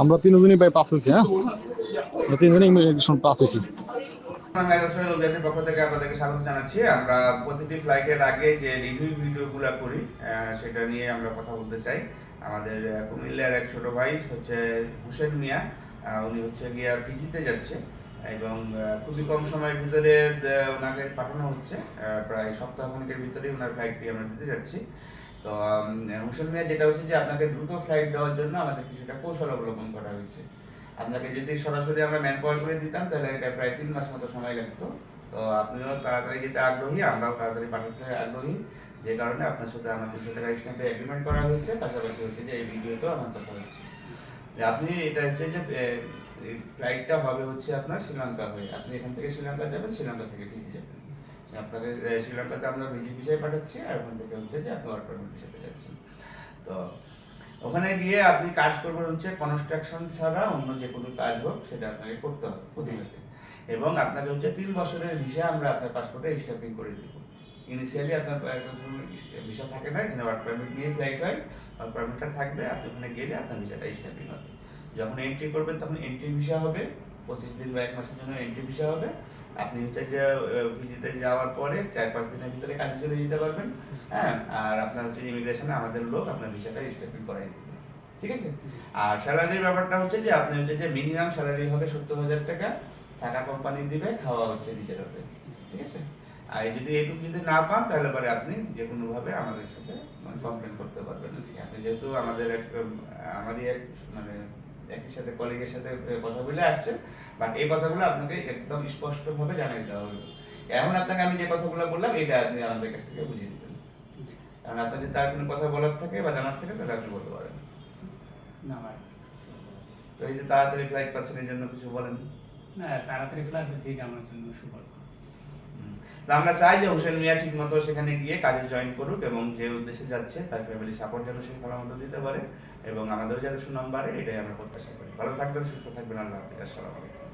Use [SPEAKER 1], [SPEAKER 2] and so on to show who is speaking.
[SPEAKER 1] আমরা তিনজনই ভাই পাস হয়েছি হ্যাঁ? তিনজনই ইমিগ্রেশন পাস হয়েছি।
[SPEAKER 2] পক্ষ থেকে আপনাদেরকে স্বাগত জানাচ্ছি আমরা প্রতিটি ফ্লাইটের আগে যে রিভিউ ভিডিওগুলো করি সেটা নিয়ে আমরা কথা বলতে চাই। আমাদের কুমিল্লার এক ছোট ভাই হচ্ছে হুসেন মিয়া উনি হচ্ছে গিয়ে পিজিতে যাচ্ছে এবং খুবই কম সময়ের ভিতরে ওনাকে পাঠানো হচ্ছে প্রায় সপ্তাহখানেকের ভিতরেই ওনার ফ্লাইটটি আমরা দিতে যাচ্ছি। তো হুসেন মিয়া যেটা হচ্ছে যে আপনাকে দ্রুত ফ্লাইট দেওয়ার জন্য আমাদের কিছুটা কৌশল অবলম্বন করা হয়েছে। আপনাকে যদি সরাসরি আমরা ম্যান পাওয়ার করে দিতাম, তাহলে এটা প্রায় তিন মাস মতো সময় লাগতো। তো আপনিও তাড়াতাড়ি যেতে আগ্রহী, আমরাও তাড়াতাড়ি পাঠাতে আগ্রহী। যে কারণে আপনার সাথে আমাদের সাথে স্ট্যাম্পে এগ্রিমেন্ট করা হয়েছে। পাশাপাশি হচ্ছে যে এই ভিডিওতেও আমার কথা হচ্ছে। আপনি এটা হচ্ছে যে ফ্লাইটটা হবে হচ্ছে আপনার শ্রীলঙ্কা হয়ে। আপনি এখান থেকে শ্রীলঙ্কা যাবেন, শ্রীলঙ্কা থেকে ফিজি যাবেন। আপনাকে আহ, শ্রীলঙ্কাতে আমরা ভিজি ভিসায় পাঠাচ্ছি আর ওখান থেকে হচ্ছে যে আপনি ওয়ার্ক পারমিট ভিসাতে যাচ্ছেন। তো ওখানে গিয়ে আপনি কাজ করবেন হচ্ছে কনস্ট্রাকশন ছাড়া অন্য যে কোনো কাজ হোক সেটা আপনাকে করতে হবে প্রতিমাসে এবং আপনাকে হচ্ছে তিন বছরের ভিসা আমরা আপনার পাসপোর্টে স্টাম্পিং করে দিব। ইনিশিয়ালি আপনার ভিসা থাকে না এখানে ওয়ার্ক পারমিট নিয়ে ফ্লাইট হয় ওয়ার্ক পারমিটটা থাকবে আপনি ওখানে গেলে আপনার ভিসাটা স্টাম্পিং হবে। যখন এন্ট্রি করবেন তখন এন্ট্রি ভিসা হবে। পঁচিশ দিন বা এক মাসের জন্য এন্ট্রি ভিসা হবে। আপনি হচ্ছে যে ভিজিতে যাওয়ার পরে চার পাঁচ দিনের ভিতরে কাজে চলে যেতে পারবেন। হ্যাঁ আর আপনার হচ্ছে ইমিগ্রেশনে আমাদের লোক আপনার ভিসাটা স্টেপিং করাই দেবে। ঠিক আছে? আর স্যালারির ব্যাপারটা হচ্ছে যে, আপনি হচ্ছে যে মিনিমাম স্যালারি হবে সত্তর হাজার টাকা। টাকা কোম্পানি দিবে, খাওয়া হচ্ছে নিজের হাতে। ঠিক আছে? আর যদি এইটুকু যদি না পান, তাহলে পরে আপনি যে কোনোভাবে আমাদের সাথে কমপ্লেন করতে পারবেন। আপনি যেহেতু আমাদের এক আমারই এক মানে একই সাথে কলিগের সাথে কথা বলে আসছেন বাট এই কথাগুলো আপনাকে একদম স্পষ্টভাবে জানিয়ে দেওয়া হলো এখন আপনাকে আমি যে কথাগুলো বললাম এটা আপনি আমাদের কাছ থেকে বুঝিয়ে দিবেন। কারণ আপনার যদি তার কোনো কথা বলার থাকে বা জানার থাকে তাহলে আপনি বলতে পারেন।
[SPEAKER 3] না
[SPEAKER 2] তো এই যে তাড়াতাড়ি ফ্লাইট পাচ্ছেন এই জন্য কিছু বলেন।
[SPEAKER 3] না তাড়াতাড়ি ফ্লাইট হচ্ছে এটা আমার জন্য
[SPEAKER 2] হুম। আমরা চাই যে হোসেন মিয়া ঠিক মতো সেখানে গিয়ে কাজে জয়েন করুক এবং যে উদ্দেশ্যে যাচ্ছে তার ফ্যামিলি সাপোর্ট যেন সে ভালো মতো দিতে পারে এবং আমাদেরও যাতে সুনাম বাড়ে, এটাই আমরা প্রত্যাশা করি। ভালো থাকবেন, সুস্থ থাকবেন, আল্লাহ হাফিজ। আসসালামু আলাইকুম।